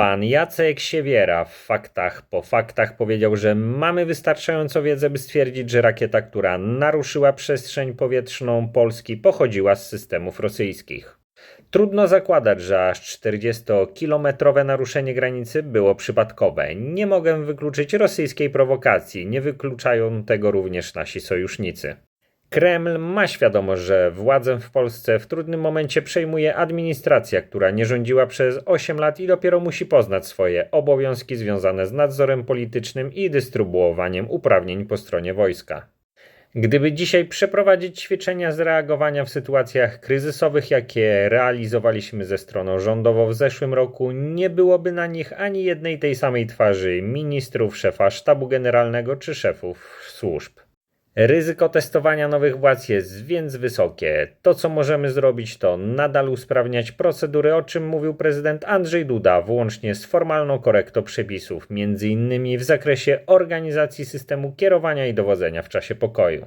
Pan Jacek Siewiera w faktach po faktach powiedział, że mamy wystarczająco wiedzę, by stwierdzić, że rakieta, która naruszyła przestrzeń powietrzną Polski, pochodziła z systemów rosyjskich. Trudno zakładać, że aż 40-kilometrowe naruszenie granicy było przypadkowe. Nie mogę wykluczyć rosyjskiej prowokacji, nie wykluczają tego również nasi sojusznicy. Kreml ma świadomość, że władzę w Polsce w trudnym momencie przejmuje administracja, która nie rządziła przez 8 lat i dopiero musi poznać swoje obowiązki związane z nadzorem politycznym i dystrybuowaniem uprawnień po stronie wojska. Gdyby dzisiaj przeprowadzić ćwiczenia z reagowania w sytuacjach kryzysowych, jakie realizowaliśmy ze stroną rządową w zeszłym roku, nie byłoby na nich ani jednej tej samej twarzy ministrów, szefa sztabu generalnego czy szefów służb. Ryzyko testowania nowych władz jest więc wysokie. To, co możemy zrobić, to nadal usprawniać procedury, o czym mówił prezydent Andrzej Duda, włącznie z formalną korektą przepisów, m.in. w zakresie organizacji systemu kierowania i dowodzenia w czasie pokoju.